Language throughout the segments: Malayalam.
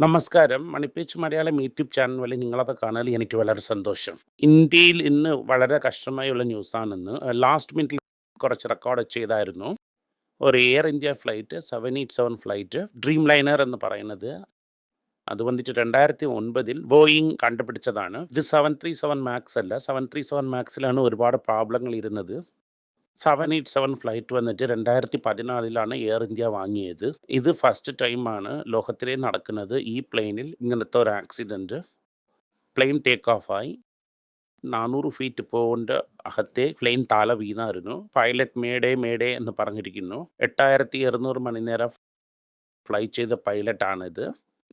നമസ്കാരം. മണിപ്പേച്ച് മലയാളം യൂട്യൂബ് ചാനൽ വഴി നിങ്ങളത് കാണാൻ എനിക്ക് വളരെ സന്തോഷം. ഇന്ത്യയിൽ ഇന്ന് വളരെ കഷ്ടമായുള്ള ന്യൂസാണെന്ന് ലാസ്റ്റ് മിനിറ്റിൽ കുറച്ച് റെക്കോർഡ് ചെയ്തായിരുന്നു. ഒരു Air India flight 787 flight Dreamliner എന്ന് പറയുന്നത്. അത് വന്നിട്ട് 2009ൽ ബോയിങ് കണ്ടുപിടിച്ചതാണ്. ഇത് 737 മാക്സ് അല്ല. 737 മാക്സിലാണ് ഒരുപാട് പ്രോബ്ലങ്ങൾ ഇരുന്നത്. 787 ഫ്ലൈറ്റ് വന്നിട്ട് 2014ലാണ് എയർ ഇന്ത്യ വാങ്ങിയത്. ഇത് ഫസ്റ്റ് ടൈമാണ് ലോകത്തിലേ നടക്കുന്നത് ഈ പ്ലെയിനിൽ ഇങ്ങനത്തെ ഒരു ആക്സിഡന്റ് പ്ലെയിൻ ടേക്ക് ഓഫ് ആയി. 400 ഫീറ്റ് പോകേണ്ട അകത്തെ പ്ലെയിൻ താല വീണായിരുന്നു. പൈലറ്റ് മേഡേ മേഡേ എന്ന് പറഞ്ഞിരിക്കുന്നു. 8200 മണിനേരം ഫ്ലൈ ചെയ്ത പൈലറ്റ് ആണിത്.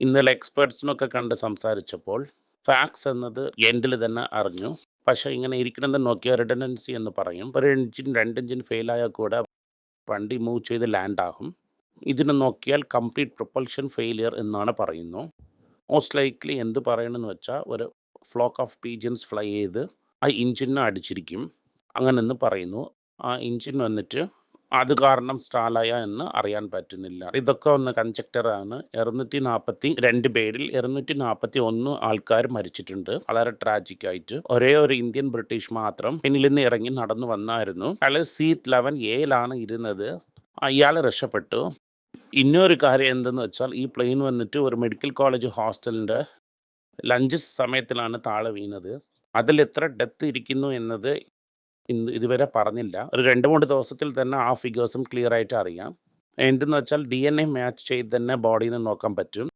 ഇന്നലെ എക്സ്പെർട്സിനൊക്കെ കണ്ട് സംസാരിച്ചപ്പോൾ ഫാക്സ് എന്നത് എൻഡിൽ തന്നെ അറിഞ്ഞു. പക്ഷേ ഇങ്ങനെ ഇരിക്കണമെന്ന് നോക്കിയാൽ റിഡൻഡൻസി എന്ന് പറയും. ഒരു എഞ്ചിൻ രണ്ട് എഞ്ചിൻ ഫെയിലായാൽ കൂടെ വണ്ടി മൂവ് ചെയ്ത് ലാൻഡ് ആകും. ഇതിനെ നോക്കിയാൽ കംപ്ലീറ്റ് പ്രൊപ്പൽഷൻ ഫെയിലിയർ എന്നാണ് പറയുന്നു. മോസ്റ്റ് ലൈക്ലി എന്ത് പറയണമെന്ന് വെച്ചാൽ ഒരു ഫ്ലോക്ക് ഓഫ് പീജൻസ് ഫ്ലൈ ചെയ്ത് ആ എഞ്ചിനെ അടിച്ചിരിക്കും. അങ്ങനെന്ന് പറയുന്നു. ആ എഞ്ചിൻ വന്നിട്ട് അത് കാരണം സ്റ്റാളായ എന്ന് അറിയാൻ പറ്റുന്നില്ല. ഇതൊക്കെ ഒന്ന് കൺജക്ടറാണ്. 242 പേരിൽ 241 ആൾക്കാർ മരിച്ചിട്ടുണ്ട്. വളരെ ട്രാജിക് ആയിട്ട്. ഒരേ ഒരു ഇന്ത്യൻ ബ്രിട്ടീഷ് മാത്രം പിന്നിൽ നിന്ന് ഇറങ്ങി നടന്നു വന്നായിരുന്നു. അയാൾ സീറ്റ് 11 എയിലാണ് ഇരുന്നത്. അയാൾ രക്ഷപ്പെട്ടു. ഇന്നൊരു കാര്യം എന്തെന്ന് വെച്ചാൽ ഈ പ്ലെയിൻ വന്നിട്ട് ഒരു മെഡിക്കൽ കോളേജ് ഹോസ്റ്റലിന്റെ ലഞ്ച് സമയത്തിലാണ് താഴെ വീണത്. അതിൽ എത്ര ഡെത്ത് ഇരിക്കുന്നു എന്നത് ഇന്ന് ഇതുവരെ പറഞ്ഞില്ല. ഒരു 2, 3 ദിവസത്തിൽ തന്നെ ആ ഫിഗേഴ്സും ക്ലിയർ ആയിട്ട് അറിയാം. എന്തെന്ന് വെച്ചാൽ ഡി എൻ എ മാച്ച് ചെയ്ത് തന്നെ ബോഡീനെ നോക്കാൻ പറ്റും.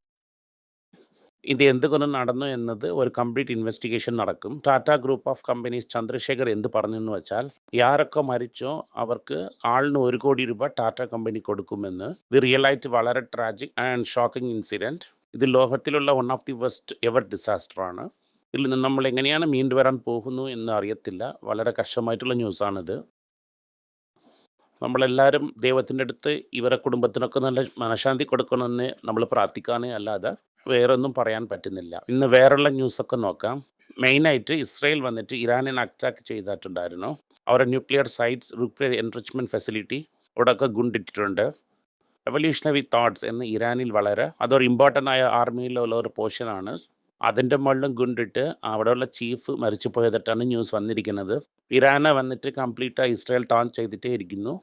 ഇത് എന്തുകൊണ്ട് നടന്നു എന്നത് ഒരു കംപ്ലീറ്റ് ഇൻവെസ്റ്റിഗേഷൻ നടക്കും. Tata group of companies Chandrasekhar എന്ത് പറഞ്ഞു എന്ന് വെച്ചാൽ യാരൊക്കെ മരിച്ചോ അവർക്ക് ആളിന് ഒരു കോടി രൂപ ടാറ്റ കമ്പനി കൊടുക്കുമെന്ന്. ഇത് റിയൽ ആയിട്ട് വളരെ ട്രാജിക് ആൻഡ് ഷോക്കിംഗ് ഇൻസിഡന്റ് ഇത് ലോകത്തിലുള്ള one of the worst ever disaster ആണ്. ഇതിൽ നിന്ന് നമ്മൾ എങ്ങനെയാണ് മീണ്ടു വരാൻ പോകുന്നു എന്ന് അറിയത്തില്ല. വളരെ കഷ്ടമായിട്ടുള്ള ന്യൂസാണിത്. നമ്മളെല്ലാവരും ദൈവത്തിന്റെ അടുത്ത് ഇവരെ കുടുംബത്തിനൊക്കെ നല്ല മനഃശാന്തി കൊടുക്കണമെന്ന് നമ്മൾ പ്രാർത്ഥിക്കാനേ അല്ലാതെ വേറൊന്നും പറയാൻ പറ്റുന്നില്ല. ഇന്ന് വേറെയുള്ള ന്യൂസൊക്കെ നോക്കാം. മെയിനായിട്ട് ഇസ്രയേൽ വന്നിട്ട് ഇറാനെ അറ്റാക്ക് ചെയ്തിട്ടുണ്ടായിരുന്നു. അവരുടെ nuclear sites, nuclear enrichment facility അവിടെയൊക്കെ ഗുണ്ടിട്ടിട്ടുണ്ട്. റെവല്യൂഷണറി തോട്ട്സ് എന്ന് ഇറാനിൽ വളരെ അതൊരു ഇമ്പോർട്ടന്റ് ആയ ആർമിയിലുള്ള ഒരു പോർഷനാണ്. അതിന്റെ മുകളിലും ഗുണ്ടിട്ട് അവിടെയുള്ള ചീഫ് മരിച്ചു പോയതായിട്ടാണ് ന്യൂസ് വന്നിരിക്കുന്നത്. ഇറാനെ വന്നിട്ട് കംപ്ലീറ്റ് ഇസ്രായേൽ ടാൻ ചെയ്തിട്ടേ ഇരിക്കുന്നു.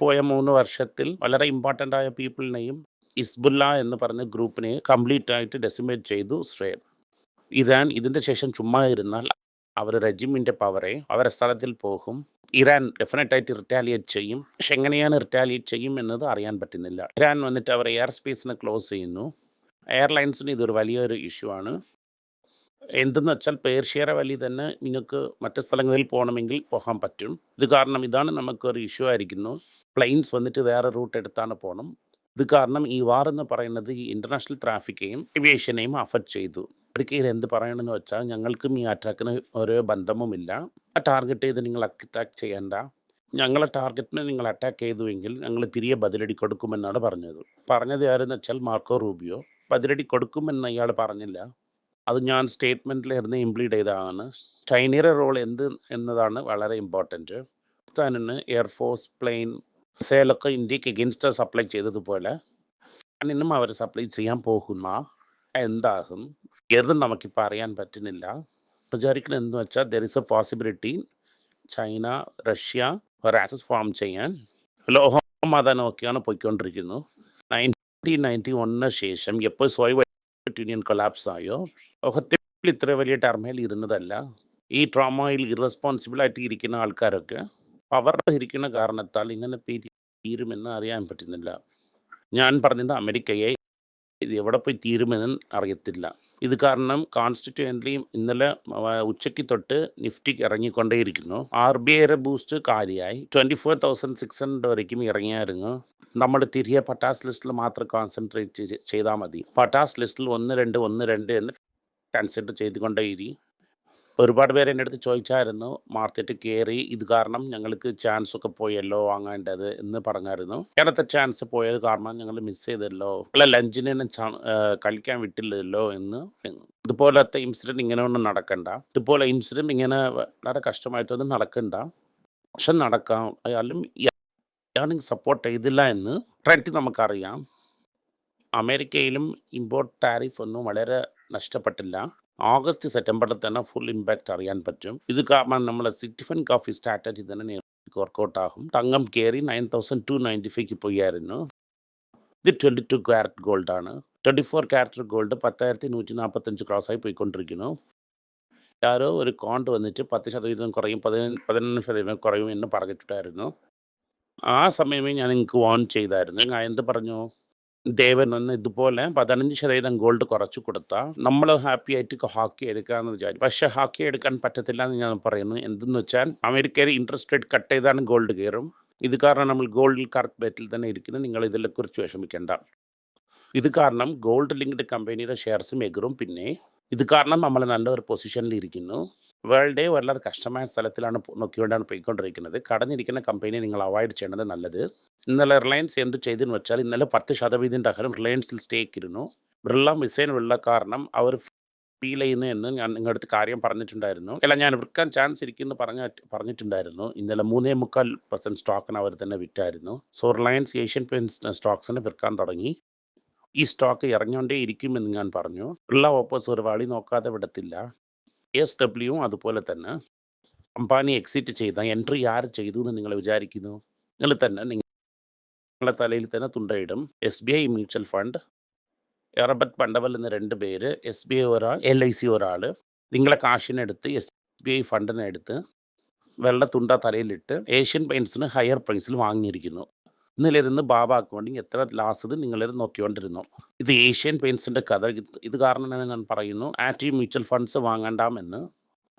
പോയ മൂന്ന് വർഷത്തിൽ വളരെ ഇമ്പോർട്ടന്റ് ആയ പീപ്പിളിനെയും ഇസ്ബുല്ല എന്ന് പറഞ്ഞ ഗ്രൂപ്പിനെ കംപ്ലീറ്റ് ആയിട്ട് ഡെസിമേറ്റ് ചെയ്തു ഇസ്രായേൽ. ഇറാൻ ഇതിന്റെ ശേഷം ചുമ്മാ ഇരുന്നാൽ അവർ റെജിമിന്റെ പവറെ അവരുടെ സ്ഥലത്തിൽ പോകും. ഇറാൻ ഡെഫിനറ്റായിട്ട് റിറ്റാലിയേറ്റ് ചെയ്യും. പക്ഷെ എങ്ങനെയാണ് റിറ്റാലിയേറ്റ് ചെയ്യും എന്നത് അറിയാൻ പറ്റുന്നില്ല. ഇറാൻ വന്നിട്ട് അവർ എയർ സ്പേസിനെ ക്ലോസ് ചെയ്യുന്നു. എയർലൈൻസിന് ഇതൊരു വലിയൊരു ഇഷ്യൂ ആണ്. എന്തെന്ന് വെച്ചാൽ പേർഷ്യയുടെ വഴി തന്നെ നിങ്ങൾക്ക് മറ്റു സ്ഥലങ്ങളിൽ പോകണമെങ്കിൽ പോകാൻ പറ്റും. ഇത് കാരണം ഇതാണ് നമുക്കൊരു ഇഷ്യൂ ആയിരിക്കുന്നു. പ്ലെയിൻസ് വന്നിട്ട് വേറെ റൂട്ട് എടുത്താണ് പോകണം ഇത് കാരണം ഈ വാർ എന്ന് പറയുന്നത് ഈ ഇന്റർനാഷണൽ ട്രാഫിക്കെയും ഏവിയേഷനെയും അഫക്റ്റ് ചെയ്തു. അമേരിക്കയിൽ എന്ത് പറയണമെന്ന് വെച്ചാൽ ഞങ്ങൾക്കും ഈ അറ്റാക്കിന് ഒരു ബന്ധവുമില്ല. ആ ടാർഗറ്റ് ചെയ്ത് നിങ്ങൾ അറ്റാക്ക് ചെയ്യേണ്ട ഞങ്ങളെ ടാർഗറ്റിനെ നിങ്ങൾ അറ്റാക്ക് ചെയ്തുവെങ്കിൽ ഞങ്ങൾ തിരികെ ബദലടി കൊടുക്കുമെന്നാണ് പറഞ്ഞത്. പറഞ്ഞത് ആരെന്ന് വെച്ചാൽ മാർക്കോ റൂബിയോ. ബദലടി കൊടുക്കുമെന്ന് അയാൾ പറഞ്ഞില്ല. അത് ഞാൻ സ്റ്റേറ്റ്മെന്റിലിരുന്ന് ഇംപ്ലീഡ് ചെയ്തതാണ്. ചൈനയുടെ റോൾ എന്ത് എന്നതാണ് വളരെ ഇമ്പോർട്ടന്റ് പാകിസ്ഥാനിന് എയർഫോഴ്സ്, പ്ലെയിൻ, മിസൈലൊക്കെ ഇന്ത്യയ്ക്ക് എഗെയിൻസ്റ്റ് സപ്ലൈ ചെയ്തതുപോലെ ഇറാനിനും അവർ സപ്ലൈ ചെയ്യാൻ പോകുന്ന എന്താകും എന്നും നമുക്കിപ്പോൾ അറിയാൻ പറ്റുന്നില്ല. വിചാരിക്കുന്നത് എന്ന് വെച്ചാൽ there is a possibility China, Russia ഒരാസസ് form ചെയ്യാൻ ലോകം പോയിക്കൊണ്ടിരിക്കുന്നത് നോക്കിയാണ് പോയിക്കൊണ്ടിരിക്കുന്നു. 1991 ശേഷം എപ്പോൾ സോവിയറ്റ് യൂണിയൻ കൊലാപ്സ് ആയോ ലോകത്തിൽ ഇത്ര വലിയ ടെർമയിൽ ഇരുന്നതല്ല. ഈ ട്രോമയിൽ ഇറസ്പോൺസിബിൾ ആയിട്ട് ഇരിക്കുന്ന ആൾക്കാരൊക്കെ പവർ ഇരിക്കുന്ന കാരണത്താൽ ഇങ്ങനെ തീരുമെന്ന് അറിയാൻ പറ്റുന്നില്ല. ഞാൻ പറഞ്ഞത് അമേരിക്കയെ ഇത് എവിടെ പോയി തീരുമെന്ന് അറിയത്തില്ല. ഇത് കാരണം കോൺസ്റ്റിറ്റ്യൂവന്റ്ലി ഇന്നലെ ഉച്ചയ്ക്ക് തൊട്ട് നിഫ്റ്റിക്ക് ഇറങ്ങിക്കൊണ്ടേയിരിക്കുന്നു. ആർ ബി ഐയുടെ ബൂസ്റ്റ് കാര്യമായി. 24,600 വരയ്ക്കും ഇറങ്ങിയായിരുന്നു. നമ്മൾ തിരികെ പട്ടാസ് ലിസ്റ്റിൽ മാത്രം കോൺസെൻട്രേറ്റ് ചെയ്താൽ മതി. പട്ടാസ് ലിസ്റ്റിൽ 1, 2, 1, 2 എന്ന് കൺസിഡർ ചെയ്തുകൊണ്ടേയിരി. ഒരുപാട് പേര് എന്റെ അടുത്ത് ചോദിച്ചായിരുന്നു മാർക്കറ്റ് കയറി ഇത് കാരണം ഞങ്ങൾക്ക് ചാൻസ് ഒക്കെ പോയല്ലോ വാങ്ങേണ്ടത് എന്ന് പറഞ്ഞായിരുന്നു. ഇങ്ങനത്തെ ചാൻസ് പോയത് കാരണം ഞങ്ങൾ മിസ് ചെയ്തല്ലോ. അല്ല ലഞ്ചിന് കളിക്കാൻ വിട്ടില്ലല്ലോ എന്ന്. ഇതുപോലത്തെ ഇൻസിഡന്റ് ഇങ്ങനെ ഒന്നും നടക്കണ്ട. ഇതുപോലെ ഇൻസിഡന്റ് ഇങ്ങനെ വളരെ കഷ്ടമായിട്ടൊന്നും നടക്കണ്ട. പക്ഷെ നടക്കാം. അയാളും ഇയാളെ സപ്പോർട്ട് ചെയ്തില്ല എന്ന് ട്രെൻഡ് നമുക്കറിയാം. അമേരിക്കയിലും ഇമ്പോർട്ട് ടാരിഫ് ഒന്നും വളരെ നഷ്ടപ്പെട്ടില്ല. ഓഗസ്റ്റ് സെപ്റ്റംബറിൽ തന്നെ ഫുൾ ഇമ്പാക്റ്റ് അറിയാൻ പറ്റും. ഇത് കാരണം നമ്മളെ സിറ്റിഫൻ കോഫി സ്ട്രാറ്റജി തന്നെ വർക്കൗട്ട് ആകും. തങ്കം കയറി നയൻ തൗസൻഡ് ടു നയന്റി ഫൈവ്ക്ക് പോയായിരുന്നു. ഇത് ട്വന്റി ടു ക്യാരറ്റ് ഗോൾഡ് ആണ്. ട്വന്റി ഫോർ ക്യാരറ്റ് ഗോൾഡ് പത്തായിരത്തി നൂറ്റി നാൽപ്പത്തഞ്ച് ക്രോസായി പോയിക്കൊണ്ടിരിക്കുന്നു. യാരോ ഒരു കോണ്ട് വന്നിട്ട് പത്ത് ശതമാനം കുറയും പതിനൊന്ന് പതിനൊന്ന് ശതമാനം കുറയും എന്ന് പറഞ്ഞിട്ടുണ്ടായിരുന്നു. ആ സമയമേ ഞാൻ നിങ്ങൾക്ക് വാൺ ചെയ്തായിരുന്നു. ഞാൻ എന്ത് പറഞ്ഞു? ദേവൻ ഒന്ന് ഇതുപോലെ പതിനഞ്ച് ശതമാനം ഗോൾഡ് കുറച്ച് കൊടുത്താൽ നമ്മൾ ഹാപ്പി ആയിട്ട് ഹാക്കി എടുക്കാമെന്ന് വിചാരിച്ചു. പക്ഷേ ഹാക്കി എടുക്കാൻ പറ്റത്തില്ല എന്ന് ഞാൻ പറയുന്നു. എന്തെന്ന് വെച്ചാൽ അമേരിക്കയിൽ ഇൻട്രസ്റ്റ് റേറ്റ് കട്ട് ചെയ്താണ് ഗോൾഡ് കയറും. ഇത് കാരണം നമ്മൾ ഗോൾഡിൽ കറക്റ്റ് ബേറ്റിൽ തന്നെ ഇരിക്കുന്നു. നിങ്ങൾ ഇതിനെക്കുറിച്ച് വിഷമിക്കേണ്ട. ഇത് കാരണം ഗോൾഡ് ലിങ്ക്ഡ് കമ്പനിയുടെ ഷെയർസും എഗറും പിന്നെ ഇത് കാരണം നമ്മൾ നല്ലൊരു പൊസിഷനിൽ ഇരിക്കുന്നു. വേൾഡേ വളരെ കഷ്ടമായ സ്ഥലത്തിലാണ് നോക്കിക്കൊണ്ടാണ് പോയിക്കൊണ്ടിരിക്കുന്നത്. കടഞ്ഞിരിക്കുന്ന കമ്പനിയെ നിങ്ങൾ അവോയ്ഡ് ചെയ്യേണ്ടത് നല്ലത്. ഇന്നലെ റിലയൻസ് എന്ത് ചെയ്തെന്ന് വെച്ചാൽ ഇന്നലെ പത്ത് ശതവീതിന്റെ അകലം റിലയൻസിൽ സ്റ്റേക്ക് ഇരുന്നു ബിർള മിസൈൻ ഉള്ള കാരണം അവർ ഫീൽ ചെയ്യുന്നു എന്ന് ഞാൻ നിങ്ങളുടെ അടുത്ത് കാര്യം പറഞ്ഞിട്ടുണ്ടായിരുന്നു. അല്ല ഞാൻ വിൽക്കാൻ ചാൻസ് ഇരിക്കുന്നു പറഞ്ഞ പറഞ്ഞിട്ടുണ്ടായിരുന്നു. ഇന്നലെ മൂന്നേ മുക്കാൽ പെർസെന്റ് സ്റ്റോക്കിന് അവർ തന്നെ വിറ്റായിരുന്നു. സോ റിലയൻസ് ഏഷ്യൻ പെയിൻസ് സ്റ്റോക്സിനെ വിൽക്കാൻ തുടങ്ങി. ഈ സ്റ്റോക്ക് ഇറങ്ങിക്കൊണ്ടേ ഇരിക്കുമെന്ന് ഞാൻ പറഞ്ഞു. ഉള്ള ഓപ്പോസ് ഒരു വളി നോക്കാതെ വിടത്തില്ല. എസ് ഡബ്ല്യുവും അതുപോലെ തന്നെ അംബാനി എക്സിറ്റ് ചെയ്ത എൻട്രി ആര് ചെയ്തു എന്ന് നിങ്ങൾ വിചാരിക്കുന്നു? നിങ്ങൾ തന്നെ നിങ്ങളുടെ തലയിൽ തന്നെ തുണ്ടയിടും. S B I mutual fund എറബത്ത് പണ്ടവൽ എന്ന രണ്ട് പേര് എസ് ബി ഐ ഒരാൾ എൽ ഐ സി ഒരാൾ നിങ്ങളെ കാശിനെടുത്ത് എസ് ബി ഐ ഫണ്ടിനെടുത്ത് വെള്ള തുണ്ട തലയിലിട്ട് ഏഷ്യൻ പെയിൻസിന് ഹയർ പ്രൈസിൽ വാങ്ങിയിരിക്കുന്നു. ഇന്നലിരുന്ന് ബാബ അക്കൗണ്ടിങ് എത്ര ലാസ് ഇത് നിങ്ങളിരുന്ന് നോക്കിക്കൊണ്ടിരുന്നു. ഇത് ഏഷ്യൻ പെയിൻസിന്റെ കഥ. ഇത് ഇത് കാരണം തന്നെ ഞാൻ പറയുന്നു ആറ്റി മ്യൂച്വൽ ഫണ്ട്സ് വാങ്ങണ്ടാമെന്ന്.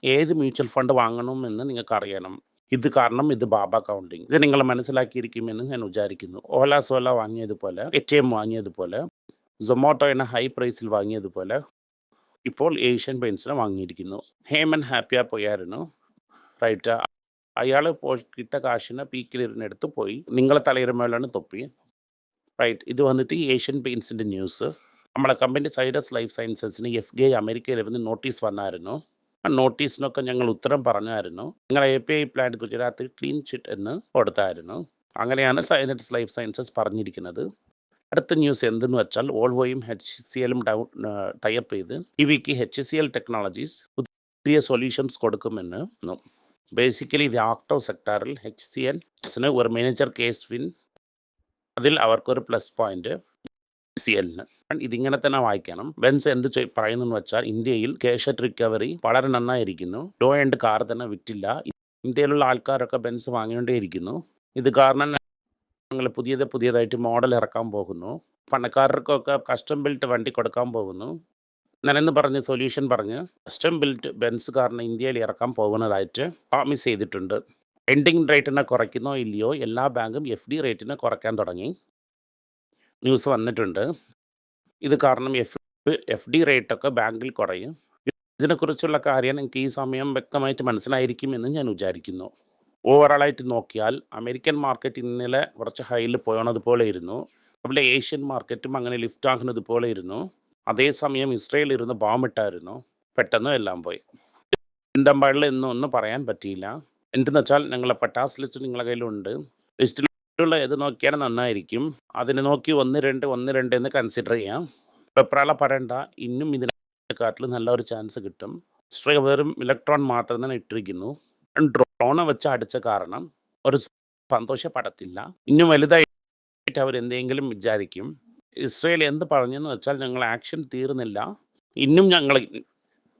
ഏത് മ്യൂച്വൽ ഫണ്ട് വാങ്ങണമെന്ന് നിങ്ങൾക്ക് അറിയണം ഇത് കാരണം ഇത് ബാബ അക്കൗണ്ടിങ് ഇത് നിങ്ങൾ മനസ്സിലാക്കിയിരിക്കുമെന്ന് ഞാൻ വിചാരിക്കുന്നു. ഓല സോല വാങ്ങിയതുപോലെ എ ടി എം വാങ്ങിയതുപോലെ സൊമാറ്റോ എന്ന ഹൈ പ്രൈസിൽ വാങ്ങിയതുപോലെ ഇപ്പോൾ ഏഷ്യൻ പെയിൻസിനെ വാങ്ങിയിരിക്കുന്നു. ഹേമൻ ഹാപ്പിയാ പോയായിരുന്നു. റൈറ്റ് അയാൾ പോ കിട്ട കാശിനെ പീക്കിലിരുന്നെടുത്ത് പോയി. നിങ്ങളെ തലയുടെ മേലാണ് തൊപ്പി. റൈറ്റ് ഇത് വന്നിട്ട് ഏഷ്യൻ പെയിൻസിന്റെ ന്യൂസ് നമ്മളെ കമ്പനി സൈഡസ് ലൈഫ് സയൻസസിന് എഫ് ഡി ഐ അമേരിക്കയിലിരുന്ന് നോട്ടീസ് വന്നായിരുന്നു. ആ നോട്ടീസിനൊക്കെ ഞങ്ങൾ ഉത്തരം പറഞ്ഞായിരുന്നു. നിങ്ങൾ എ പി ഐ പ്ലാന്റ് ഗുജറാത്തിൽ ക്ലീൻ ചിറ്റ് എന്ന് കൊടുത്തായിരുന്നു. അങ്ങനെയാണ് സൈനറ്റ്സ് ലൈഫ് സയൻസസ് പറഞ്ഞിരിക്കുന്നത്. അടുത്ത ന്യൂസ് എന്തെന്ന് വെച്ചാൽ ഓൾവോയും എച്ച് സി എല്ലും ടൈപ്പ് ചെയ്ത് ഇവയ്ക്ക് എച്ച് സി എൽ ടെക്നോളജീസ് പുതിയ സൊല്യൂഷൻസ് കൊടുക്കുമെന്ന്. ബേസിക്കലി ഇത് ആക്ടോ സെക്ടറിൽ എച്ച് സി എൽസിന് ഒരു മാനേജർ കേസ് വിൻ അതിൽ അവർക്കൊരു പ്ലസ് പോയിന്റ് സി എല്ലിന് ഇതിങ്ങനെ തന്നെ വായിക്കണം. ബെൻസ് എന്ത് പറയുന്നെന്ന് വെച്ചാൽ ഇന്ത്യയിൽ കേഷറ്റ് റിക്കവറി വളരെ നന്നായിരിക്കുന്നു. ലോ എൻഡ് കാർ തന്നെ വിറ്റില്ല. ഇന്ത്യയിലുള്ള ആൾക്കാരൊക്കെ ബെൻസ് വാങ്ങിക്കൊണ്ടേയിരിക്കുന്നു. ഇത് കാരണം ഞങ്ങൾ പുതിയത് പുതിയതായിട്ട് മോഡൽ ഇറക്കാൻ പോകുന്നു. പണക്കാർക്കൊക്കെ കസ്റ്റം ബിൽറ്റ് വണ്ടി കൊടുക്കാൻ പോകുന്നു. ഞാനെന്ന് പറഞ്ഞ് സൊല്യൂഷൻ പറഞ്ഞ് കസ്റ്റം ബിൽറ്റ് ബെൻസ് കാറിന് ഇന്ത്യയിൽ ഇറക്കാൻ പോകുന്നതായിട്ട് പ്രോമിസ് ചെയ്തിട്ടുണ്ട്. എൻഡിങ് റേറ്റിനെ കുറയ്ക്കുന്നോ ഇല്ലയോ എല്ലാ ബാങ്കും എഫ് ഡി റേറ്റിനെ കുറയ്ക്കാൻ തുടങ്ങി. ന്യൂസ് വന്നിട്ടുണ്ട്. ഇത് കാരണം എഫ് എഫ് ഡി റേറ്റൊക്കെ ബാങ്കിൽ കുറയും. ഇതിനെക്കുറിച്ചുള്ള കാര്യം എനിക്ക് ഈ സമയം വ്യക്തമായിട്ട് മനസ്സിലായിരിക്കും എന്ന് ഞാൻ വിചാരിക്കുന്നു. ഓവറോളായിട്ട് നോക്കിയാൽ അമേരിക്കൻ മാർക്കറ്റ് ഇന്നലെ കുറച്ച് ഹൈയിൽ പോയണതുപോലെ ഇരുന്നു. അതുപോലെ ഏഷ്യൻ മാർക്കറ്റും അങ്ങനെ ലിഫ്റ്റ് ആകുന്നത് പോലെ ഇരുന്നു. അതേസമയം ഇസ്രയേൽ ഇരുന്ന് ബോംബിട്ടായിരുന്നു. പെട്ടെന്ന് എല്ലാം പോയി. ഇന്ത്യമ്പാടിൽ എന്നും ഒന്നും പറയാൻ പറ്റിയില്ല. എന്തെന്ന് വെച്ചാൽ ഞങ്ങളെ പട്ടാസ് ലിസ്റ്റ് നിങ്ങളുടെ കയ്യിലുണ്ട്. ലിസ്റ്റിലുള്ള ഏത് നോക്കിയാലും നന്നായിരിക്കും. അതിനെ നോക്കി ഒന്ന് രണ്ട് ഒന്ന് രണ്ട് എന്ന് കൺസിഡർ ചെയ്യാം. വെപ്രാള പറയണ്ട. ഇന്നും ഇതിനെക്കാട്ടിൽ നല്ല ഒരു ചാൻസ് കിട്ടും. ഇസ്രയേൽ വെറും ഇലക്ട്രോൺ മാത്രം തന്നെ ഇട്ടിരിക്കുന്നു. ഡ്രോണെ വെച്ച് അടിച്ച കാരണം ഒരു സന്തോഷപ്പെടത്തില്ല ഇന്നും വലുതായിട്ട് അവർ എന്തെങ്കിലും വിചാരിക്കും. ഇസ്രയേൽ എന്ത് പറഞ്ഞെന്ന് വെച്ചാൽ ഞങ്ങൾ ആക്ഷൻ തീർന്നില്ല. ഇന്നും ഞങ്ങൾ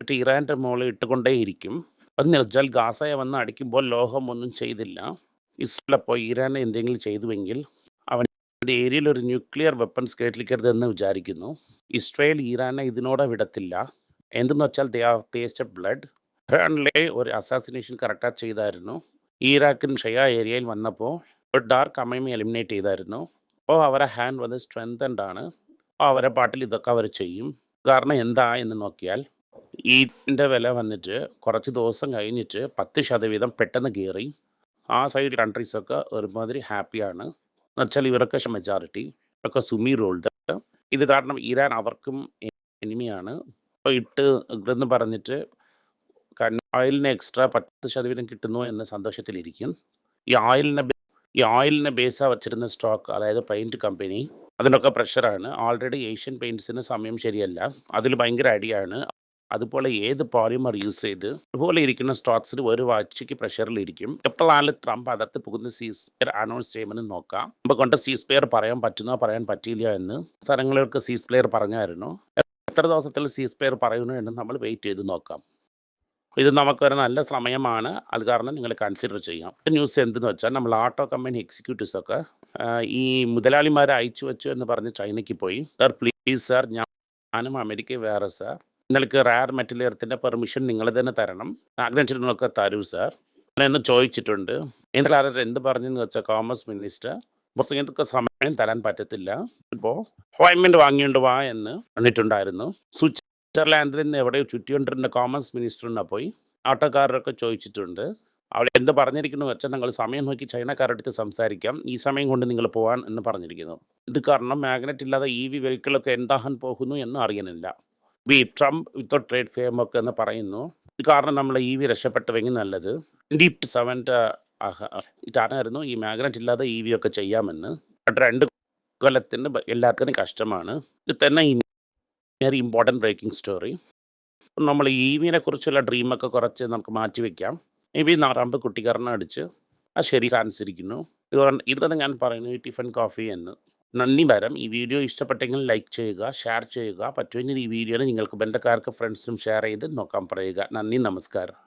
മറ്റേ ഇറാന്റെ മുകളിൽ ഇട്ടുകൊണ്ടേയിരിക്കും. എന്ന് വെച്ചാൽ ഗാസയെ വന്ന് അടിക്കുമ്പോൾ ലോഹം ഒന്നും ചെയ്തില്ല. ഇസ്രയേൽ പോയി ഇറാനെ എന്തെങ്കിലും ചെയ്തുവെങ്കിൽ അവൻ ഏരിയയിൽ ഒരു ന്യൂക്ലിയർ വെപ്പൺസ് കേട്ടിരിക്കരുതെന്ന് വിചാരിക്കുന്നു. ഇസ്രയേൽ ഇറാനെ ഇതിനോടെ വിടത്തില്ല. എന്തെന്ന് വെച്ചാൽ ദേ ആർ ടേസ്റ്റഡ് ബ്ലഡ് ഇറാനിലെ ഒരു അസാസിനേഷൻ കറക്റ്റായി ചെയ്തായിരുന്നു. ഇറാഖിൻ ഷെയ ഏരിയയിൽ വന്നപ്പോൾ ഒരു ഡാർക്ക് അമ്മയും എലിമിനേറ്റ് ചെയ്തായിരുന്നു. അപ്പോൾ അവരെ ഹാൻഡ് വന്ന് സ്ട്രെങ്തൻഡ് ആണ്. അവരെ പാട്ടിൽ ഇതൊക്കെ അവർ ചെയ്യും. കാരണം എന്താ എന്ന് നോക്കിയാൽ ഈന്റെ വില വന്നിട്ട് കുറച്ച് ദിവസം കഴിഞ്ഞിട്ട് പത്ത് ശതവീതം പെട്ടെന്ന് കയറി. ആ സൈഡ് കൺട്രീസൊക്കെ ഒരുമാതിരി ഹാപ്പിയാണ് എന്നുവെച്ചാൽ ഇവരൊക്കെ മെജോറിറ്റി ഒക്കെ സുമി റോൾഡ് ഇത് കാരണം ഇറാൻ അവർക്കും എനിമിയാണ് അപ്പോൾ ഇട്ട് എന്ന് പറഞ്ഞിട്ട് ഓയിലിന് എക്സ്ട്രാ പത്ത് ശതവീതം കിട്ടുന്നു എന്ന സന്തോഷത്തിലിരിക്കും. ഈ ഓയിലിനെ ഈ ഓയിലിനെ ബേസാ വച്ചിരുന്ന സ്റ്റോക്ക് അതായത് പെയിന്റ് കമ്പനി അതിനൊക്കെ പ്രഷറാണ് ഓൾറെഡി ഏഷ്യൻ പെയിന്റ്സിന് സമയം ശരിയല്ല. അതിൽ ഭയങ്കര അടിയാണ്. അതുപോലെ ഏത് പോളിമർ യൂസ് ചെയ്ത് അതുപോലെ ഇരിക്കുന്ന സ്റ്റോക്സിൽ ഒരു വാഴ്ചയ്ക്ക് പ്രഷറിലിരിക്കും എപ്പോഴാണ് ട്രംപ് അകത്ത് പുകുന്ന സീസ്പെയർ അനൗൺസ് ചെയ്യുമെന്ന് നോക്കാം. നമുക്ക് കൊണ്ട് സീസ്പെയർ പറയാൻ പറ്റുന്നോ പറയാൻ പറ്റില്ല എന്ന് സ്ഥലങ്ങളിലൊക്കെ സീസ്പെയർ പറഞ്ഞായിരുന്നു. എത്ര ദിവസത്തിൽ സീസ്പെയർ പറയുന്നു എന്ന് നമ്മൾ വെയിറ്റ് ചെയ്ത് നോക്കാം. ഇത് നമുക്കൊരു നല്ല സമയമാണ്. അത് കാരണം നിങ്ങൾ കൺസിഡർ ചെയ്യാം. ന്യൂസ് എന്തെന്ന് വെച്ചാൽ നമ്മൾ ഓട്ടോ കമ്പനി എക്സിക്യൂട്ടീവ്സ് ഒക്കെ ഈ മുതലാളിമാരെ അയച്ചു വെച്ചു എന്ന് പറഞ്ഞ് ചൈനയ്ക്ക് പോയി. സർ പ്ലീസ് സാർ ഞാനും അമേരിക്ക വേറെ സാർ നിങ്ങൾക്ക് റയർ മെറ്റലിയറത്തിന്റെ പെർമിഷൻ നിങ്ങൾ തന്നെ തരണം. ആഗ്രഹിച്ചിട്ടുള്ളതൊക്കെ തരൂ സാർ എന്ന് ചോദിച്ചിട്ടുണ്ട്. എന്നാൽ എന്ത് പറഞ്ഞെന്ന് വെച്ചാൽ കോമേഴ്സ് മിനിസ്റ്റർ ഇങ്ങനത്തെ സമയം തരാൻ പറ്റത്തില്ല. ഇപ്പോൾ അപ്പോയിൻമെന്റ് വാങ്ങിയിട്ടുണ്ട് വാ എന്ന് പറഞ്ഞിട്ടുണ്ടായിരുന്നു. സ്വിറ്റ്സർലാൻഡിൽ നിന്ന് എവിടെയോ ചുറ്റിക്കൊണ്ടിരുന്ന കോമേഴ്സ് മിനിസ്റ്ററിനെ പോയി ആട്ടോക്കാരൊക്കെ ചോദിച്ചിട്ടുണ്ട്. അവിടെ എന്ത് പറഞ്ഞിരിക്കുന്നു വെച്ചാൽ ഞങ്ങൾ സമയം നോക്കി ചൈനക്കാരുടെ അടുത്ത് സംസാരിക്കാം. ഈ സമയം കൊണ്ട് നിങ്ങൾ പോകാൻ എന്ന് പറഞ്ഞിരിക്കുന്നു. ഇത് കാരണം മാഗ്നറ്റ് ഇല്ലാതെ ഇ വി വെഹിക്കിളൊക്കെ എന്താകാൻ പോകുന്നു എന്ന് അറിയുന്നില്ല. We Trump without trade fame ഒക്കെ എന്ന് പറയുന്നു. ഇത് കാരണം നമ്മൾ ഇ വി രക്ഷപ്പെട്ടുവെങ്കിൽ നല്ലത്. ഡീപ് സെവന്റെ ഇതായിരുന്നു ഈ മാഗ്നറ്റ് ഇല്ലാതെ ഇ വി ഒക്കെ ചെയ്യാമെന്ന്. രണ്ട് കൊല്ലത്തിന് എല്ലാത്തിനും കഷ്ടമാണ്. ഇത് തന്നെ വെരി ഇമ്പോർട്ടന്റ് ബ്രേക്കിംഗ് സ്റ്റോറി നമ്മൾ ഈവിനെ വിനെ കുറിച്ചുള്ള ഡ്രീമൊക്കെ കുറച്ച് നമുക്ക് മാറ്റി വെക്കാം. മേ ബി നാറാമ്പ് കുട്ടിക്കാരനെ അടിച്ച് ആ ശരി കാണിച്ചിരിക്കുന്നു. ഇത് ഇത് തന്നെ ഞാൻ പറയുന്നു ടിഫൻ കോഫി എന്ന്. നന്ദി വരം ഈ വീഡിയോ ഇഷ്ടപ്പെട്ടെങ്കിൽ ലൈക്ക് ചെയ്യുക ഷെയർ ചെയ്യുക. പറ്റുമെങ്കിൽ ഈ വീഡിയോനെ നിങ്ങൾക്ക് ബന്ധക്കാർക്ക് ഫ്രണ്ട്സും ഷെയർ ചെയ്ത് നോക്കാൻ പറയുക. നന്ദി നമസ്കാരം.